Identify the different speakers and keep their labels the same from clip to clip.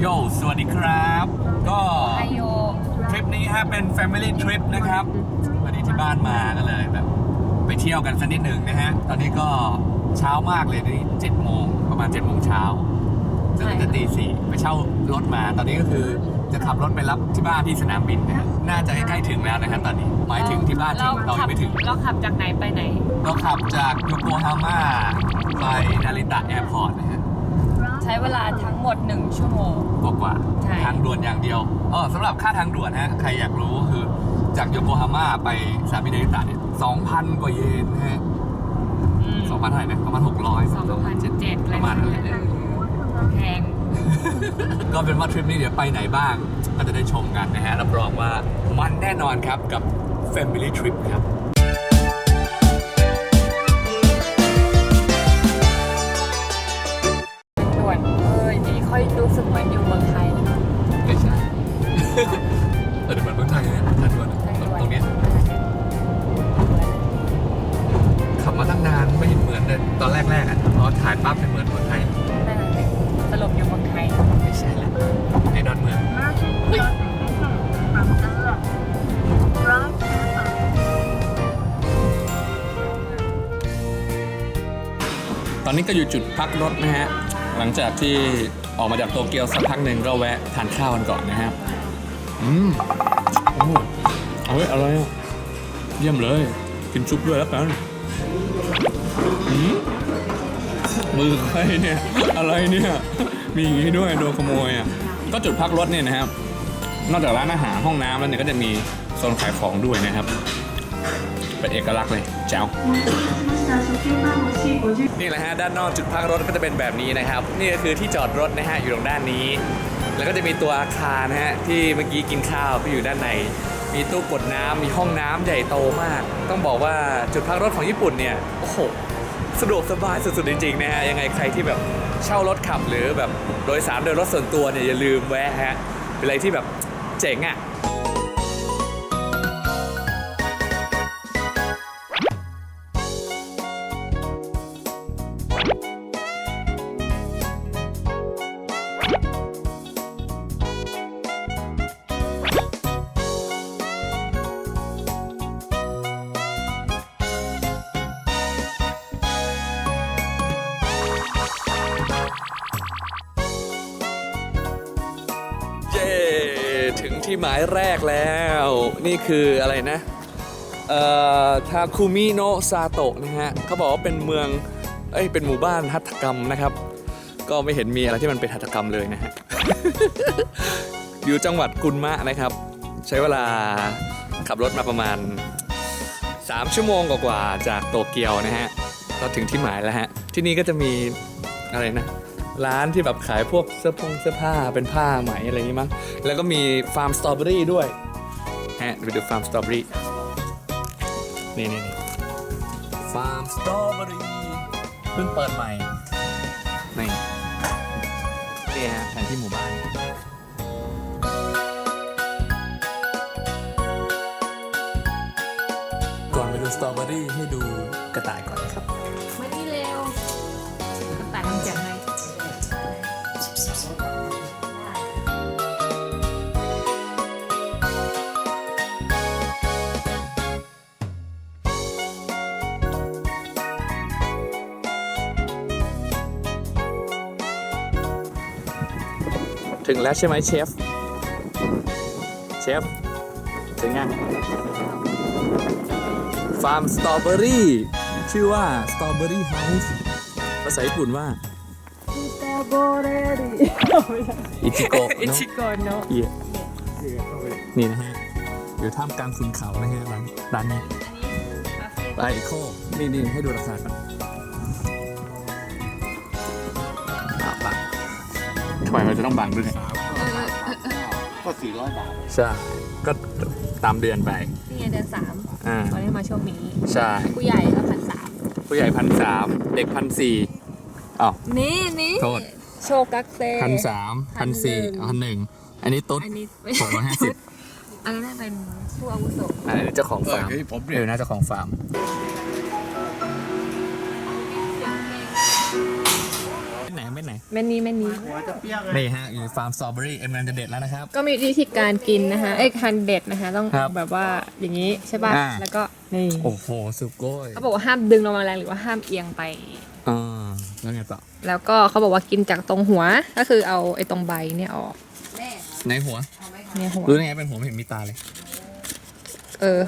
Speaker 1: โยสวัสดีครับ ก็
Speaker 2: ไอโย
Speaker 1: ทริปนี้ฮะเป็น Family Trip นะครับวันนี้ที่บ้านมาก็เลยแบบไปเที่ยวกันสักนิดหนึ่งนะฮะ ตอนนี้ก็เช้ามากเลยนี่เจ็ดโมงประมาณ7จ็ดโมงเช้าจะถึงจะตีสี่ไปเช่ารถมา ตอนนี้ก็คือจะขับรถไปรับที่บ้านที่สนามบินนะฮะน่าจะใกล้ๆถึงแล้วนะครับตอนนี้ หมายถึงที่บ้านถึงเรายังไม่ถึง
Speaker 2: เราขับจากไหนไปไหน
Speaker 1: เราขับจากโยโกฮาม่าไปนาริตะแอร์พอร์ตนะฮะ
Speaker 2: ใช้เวลาทั้งหมด 1 ชั่วโมง
Speaker 1: กว่ากว่า
Speaker 2: ใช่
Speaker 1: ทางด่วนอย่างเดียวเออสำหรับค่าทางด่วนฮะใครอยากรู้ก็คือจากโยโกฮาม่าไปสนามบินนาริตะเนี่ยสองพันกว่าเยนนะฮะ
Speaker 2: อืม
Speaker 1: สองพันเท่าไหร่นะประมาณหกร้อย
Speaker 2: สองพันเจ็ด
Speaker 1: ประมาณนั้นแหละ
Speaker 2: แพง
Speaker 1: ก็เป็นว่าทริปนี้เดี๋ยวไปไหนบ้าง ก็จะได้ชมกันนะฮะ รับรองว่ามันแน่นอนครับกับ Family Trip ครับ ตอนนี้ก็อยู่จุดพักรถนะฮะ หลังจากที่ออกมาจากโตเกียวสักพักหนึ่งก็แวะทานข้าวกันก่อนนะครับ อืมโอ้เอาเฮ้ยอะไรอะ เยี่ยมเลย กินซุปด้วยแล้วกันอืมมือใครเนี่ย อะไรเนี่ย มีอย่างนี้ด้วยโดนขโมยอะ ก็จุดพักรถเนี่ยนะครับ นอกจากร้านอาหารห้องน้ำแล้วเนี่ยก็จะมีโซนขายของด้วยนะครับ เป็นเอกลักษณ์เลยเจ้า นี่แหละฮะด้านนอกจุดพักรถก็จะเป็นแบบนี้นะครับ นี่ก็คือที่จอดรถนะฮะอยู่ตรงด้านนี้ แล้วก็จะมีตัวอาคารนะฮะที่เมื่อกี้กินข้าวก็อยู่ด้านใน มีตู้กดน้ำมีห้องน้ำใหญ่โตมาก ต้องบอกว่าจุดพักรถของญี่ปุ่นเนี่ยโอ้โหสะดวกสบายสุดๆจริงๆนะฮะยังไงใครที่แบบเช่ารถขับหรือแบบโดยสารโดยรถส่วนตัวเนี่ยอย่าลืมแวะฮะเป็นอะไรที่แบบเจ๋งอะ ที่หมายแรกแล้ว นี่คืออะไรนะเอ่อทาคุมิโนซาโตะนะฮะเขาบอกว่าเป็นเมืองเอ้ยเป็นหมู่บ้านหัตถกรรมนะครับ ก็ไม่เห็นมีอะไรที่มันเป็นหัตถกรรมเลยนะฮะ อยู่จังหวัดกุนมะนะครับ ใช้เวลาขับรถมาประมาณ 3 ชั่วโมงกว่าๆจากโตเกียวนะฮะก็ถึงที่หมายแล้วฮะ ที่นี่ก็จะมีอะไรนะ ร้านที่แบบขายพวกเสื้อผงเสื้อผ้าเป็นผ้าไหมอะไรอย่างงี้มั้งแล้วก็มีฟาร์มสตรอเบอรี่ด้วยฮะไปดูฟาร์มสตรอเบอรี่นี่นี่นี่ฟาร์มสตรอเบอรี่เพิ่งเปิดใหม่นี่นี่ฮะแผนที่หมู่บ้านก่อนไปดูสตรอเบอรี่ให้ดูกระต่ายก่อน ถึงแล้วใช่ไหมเชฟ เชฟ ถึงยังฟาร์มสตรอเบอรี่ชื่อว่าสตรอเบอรี่เฮาส์ภาษาญี่ปุ่นว่าอิจิโกะ
Speaker 2: อิ
Speaker 1: เนาะ
Speaker 2: ชิโกโนะ
Speaker 1: เอียนี่นะฮะ อยู่ท่ามกลางขุนเขานะฮะร้านร้านนี้ไลโคนี่นี่ให้ดูราคาก่อน ทำไมมันจะต้องบังด้วย
Speaker 3: ก็สี่ร้อยบาท
Speaker 1: ใช่ก็ตามเดือนไป
Speaker 2: นี่ไงเดือนสาม
Speaker 1: อ่า
Speaker 2: ตอนนี้มาช่วงนี้
Speaker 1: ใช่
Speaker 2: ผู้ใหญ่ก็พันสาม
Speaker 1: ผู้ใหญ่พันสามเด็กพันสี่อ้าว
Speaker 2: นี่นี่
Speaker 1: โทษ
Speaker 2: โชกักเซ
Speaker 1: พันสามพันสี่พันหนึ่งอันนี้ตุ๊ด
Speaker 2: อันนี้
Speaker 1: หกร้อยห้าสิบ
Speaker 2: อันนั้นเป็นผู้อาวุโส
Speaker 1: อันนี้เจ้าของ
Speaker 3: เออ
Speaker 1: ฟาร์ม
Speaker 3: คือผม
Speaker 1: เอ
Speaker 3: เรีย
Speaker 1: อนน่าเจ้าของฟาร์ม ไหนเม็ดไหน
Speaker 2: แม่นี้แม่นี้
Speaker 1: นี่ฮะอยู่ฟาร์มสตรอเบอรี่เอ็มกำลังจะเด็ดแล้วนะครับ
Speaker 2: ก็มีวิธีการกินนะคะเอ้ยการเด็ดนะคะ ต้อง
Speaker 1: ครับ
Speaker 2: แบบว่าอย่างนี้ใช่ป่ะ
Speaker 1: อ่า
Speaker 2: แล้วก็นี่
Speaker 1: โอ้โหสุโก้ย
Speaker 2: เขาบอกว่าห้ามดึงลงมาแรงหรือว่าห้ามเอียงไป
Speaker 1: อ่าแล้วไงต่อ
Speaker 2: แล้วก็เขาบอกว่ากินจากตรงหัวก็คือเอาไอ้ตรงใบเนี่ยออก
Speaker 1: ในหัว
Speaker 2: เนี่ยหัว
Speaker 1: รู้ได้ไงเป็นหัวไม่เห็นมีตาเลย
Speaker 2: เออ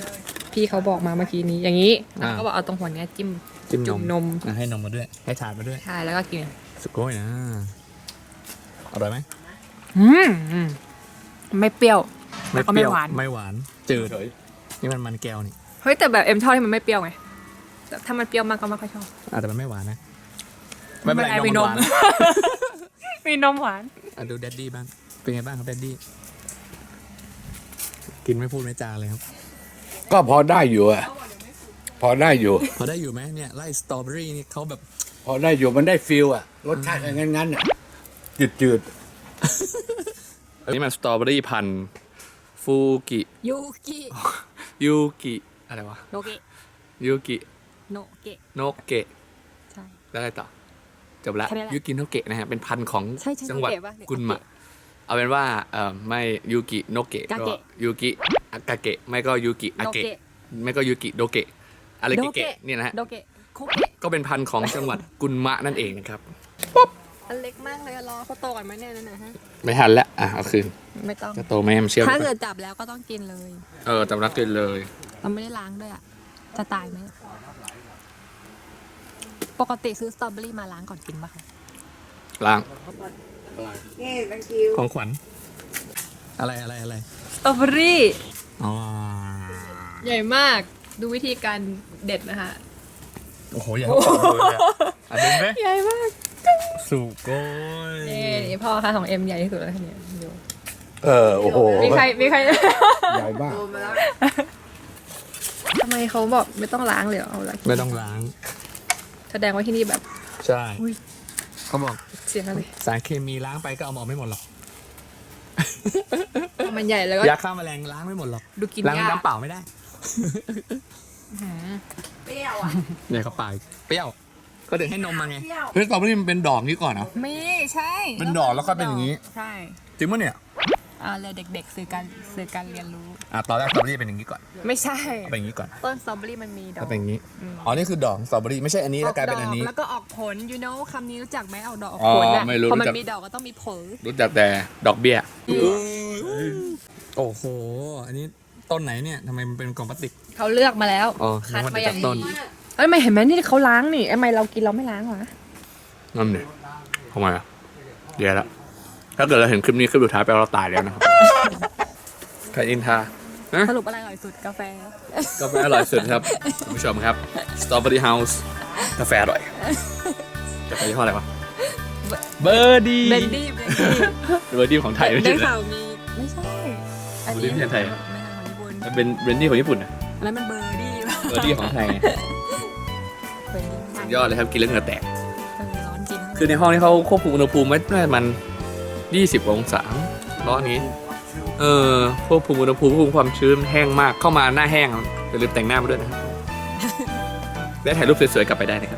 Speaker 2: พี่เขาบอกมาเมื่อกี้นี้อย่างนี้แล้ว
Speaker 1: อ่า
Speaker 2: ก็บอกเอาตรงหัวเนี้ยจิ้ม
Speaker 1: จิ้มน
Speaker 2: จุ่
Speaker 1: ม
Speaker 2: มนม
Speaker 1: อะให้นมมาด้วย ให้ถาดมาด้วย
Speaker 2: ใช่แล้วก็กิน
Speaker 1: สุโก้ยนะ อร่อยไหม
Speaker 2: อืมอืมไม่เปรี้ยว แล้วก็ไม่หวาน
Speaker 1: ไม่หวานจืดนี่มันมันแก้วนี่
Speaker 2: เฮ้ยแต่แบบเอ็มชอบที่มันไม่เปรี้ยวไงแต่ถ้ามันเปรี้ยวมากก็ไม่ค่อยชอบ
Speaker 1: อะแต่มันไม่หวานนะ
Speaker 2: ไม่เป็นไรมีนม
Speaker 1: หวานนะ
Speaker 2: มีนมหวาน
Speaker 1: อะดูแดดดี้บ้าง เป็นไงบ้างครับแดดดี้ กินไม่พูดไม่จาเลยครับ
Speaker 3: ก็พอได้อยู่อะ พอได้อยู่
Speaker 1: พอได้อยู่ไหมเนี่ยไล่สตรอเบอรี่นี่เขาแบบ
Speaker 3: พอได้อยู่มันได้ฟิลอะรสชาติงั้นงั้นๆอะจืดจืด
Speaker 1: อันนี้มันสตรอเบอรี่พันฟูกิ
Speaker 2: ยูกิ
Speaker 1: ยูกิอะไรวะ
Speaker 2: โนเกะ
Speaker 1: ยูกิ
Speaker 2: โนเกะ
Speaker 1: โนเกะ
Speaker 2: ใช่
Speaker 1: แล้วอะไรต่อจบละ
Speaker 2: แค่นี้แหละ
Speaker 1: ยูกิโนเกะนะฮะเป็นพันธุ์ของ
Speaker 2: ใช่ใช่
Speaker 1: จังหวัด
Speaker 2: โนเกะปะหรือ
Speaker 1: กุนมะ
Speaker 2: อาเกะ
Speaker 1: เอาเป็นว่าเอ่อไม่ยูกิโนเกะ
Speaker 2: กาเกะ
Speaker 1: ยูกิอากาเกะไม่ก็ยูกิอา
Speaker 2: โน
Speaker 1: เกะ
Speaker 2: เกะ
Speaker 1: ไม่ก็ยูกิโดเกะ อะไร
Speaker 2: โด
Speaker 1: เกะๆเนี่ยนะฮะ
Speaker 2: โนเกะคุเกะ
Speaker 1: ก็เป็นพันธุ์ของจังหวัดกุนมะนั่นเองนะครับ
Speaker 2: อันเล็กมากเลยอะรอเขาโตก่อนไหมเนี่ยนั่นนะฮะ
Speaker 1: ไม่ทันละอะเอาคืน
Speaker 2: ไม่ต้อง
Speaker 1: จะโตไหมมันเชื่อม
Speaker 2: ถ้าเกิดจับแล้วก็ต้องกินเลย
Speaker 1: เออจำรักกินเลย
Speaker 2: เราไม่ได้ล้างด้วยอะ จะตายไหม ปกติซื้อสตรอเบอรี่มาล้างก่อนกินปะคะ
Speaker 1: ล้างของขวัญ อะไรอะไรอะไร
Speaker 2: สตรอเบอรี่
Speaker 1: อ๋อ
Speaker 2: ใหญ่มาก ดูวิธีการ เด็ดนะคะ
Speaker 1: โอ้โหอย่าให้ผมดูเลยอะอะดึงไหม
Speaker 2: ใหญ่มาก
Speaker 1: สุโก้ย
Speaker 2: นี่นี่พ่อค่ะของเอ็มใหญ่ที่สุดแล้วเนี่ยดู
Speaker 3: ๆเออ โอ้โห
Speaker 2: มีใครมีใคร
Speaker 3: ใหญ่มาก
Speaker 2: ทำไมเขาบอกไม่ต้องล้างเลยเหรอเอาละ
Speaker 1: ไม่ต้องล้าง
Speaker 2: แสดงว่าที่นี่แบบ
Speaker 1: ใช่
Speaker 2: อุ๊ย
Speaker 1: เขาบอก
Speaker 2: เสียเลย
Speaker 1: สารเคมีล้างไปก็เอามาไม่หมดหรอก
Speaker 2: มันใหญ่แล้วก็
Speaker 1: ยาฆ่าแมลงล้างไม่หมดหรอก
Speaker 2: ดูกิน
Speaker 1: ล้าง
Speaker 2: ยาก
Speaker 1: น้ำเปล่าไม่ได้
Speaker 2: เปรี้ยวอะ
Speaker 1: เนี่ยเขาปากเปรี้ยว ก็ถึงให้นมมาไงเฮ้ยสตรอเบอรี่มันเป็นดอกนี้ก่อนเหรอ
Speaker 2: มีใช่
Speaker 1: เป็นดอกแล้วก็เป็นอย่างนี้
Speaker 2: ใช่
Speaker 1: จริงปะเนี่ย
Speaker 2: อ่าเลยเด็กๆสื่อการสื่อการเรียนรู้
Speaker 1: อะตอนแรกสตรอเบอรี่เป็นอย่างนี้ก่อน
Speaker 2: ไม่ใช่
Speaker 1: เอาเป็นอย่างนี้ก่อน
Speaker 2: ต้นสตรอเบอรี่มันมีดอก
Speaker 1: เอาเป็นอย่างนี้ อ๋อ นี่คือดอกสตรอเบอรี่ไม่ใช่อันนี้แล้วกลายเป็นอันนี้
Speaker 2: แล้วก็ออกผล you know คำนี้รู้จักไหมออกดอกออก
Speaker 1: อ๋อ
Speaker 2: ผลอะ
Speaker 1: ไม่รู้
Speaker 2: พอมั
Speaker 1: รู้จัก
Speaker 2: มีดอกก็ต้องมีผล
Speaker 1: รู้จักแต่ดอกเบี้ย โอ้โห อันนี้ต้นไหนเนี่ยทำไมมันเป็นกล่องพลาสติก
Speaker 2: เขาเลือกมาแล้ว
Speaker 1: อ๋อ
Speaker 2: คัด
Speaker 1: นึกว่า
Speaker 2: มาอย่าง
Speaker 1: จากต้น
Speaker 2: ดี เอ้ยไม่เห็นไหมนี่เขาล้างนี่ทำไมเรากินเราไม่ล้างวะ
Speaker 1: นั่นเนี่ยทำไมอะเดี๋ยวละถ้าเกิดเราเห็นคลิปนี้คลิปสุดท้ายแปลว่าเราตายแล้วนะครับ ใครอินทาฮะ
Speaker 2: สรุปอะไรอร่อยสุดกาแฟ
Speaker 1: กาแฟอร่อยสุดครับคุณผู้ชมครับ Strawberry House กาแฟอร่อย กาแฟยี่ห้ออะไรวะ เบอร์ดี้
Speaker 2: เบนดี้เบนดี้
Speaker 1: เบอร์ดี้ของไทยไม่
Speaker 2: ได้
Speaker 1: ใช่เหรอ
Speaker 2: ข่าวมี ไม่ใช่ อัน
Speaker 1: เบอร์ดี้
Speaker 2: นี้
Speaker 1: ไม่ใช่ไทย
Speaker 2: ไม่ใช่ของญี่ปุ่น
Speaker 1: มันเป็นเบรนดี้ของญี่ปุ่นนะ
Speaker 2: อันนั้นมันเบอร์ดี้
Speaker 1: เบอร์ดี้ของไทยไง
Speaker 2: เบอร์ดี้
Speaker 1: สุดยอดเลยครับกินแล้วเหงื่อแตก
Speaker 2: เออร้อนจริง
Speaker 1: คือในห้องนี้เขาควบคุมอุณหภูมิไว้ได้มัน20องศาร้อนนี้ เออควบคุมอุณหภูมิควบคุมความชื้นแห้งมากเข้ามาหน้าแห้งอย่าลืมแต่งหน้ามาด้วยนะครับได้ถ่ายรูปสวยๆกลับไปได้นะครับ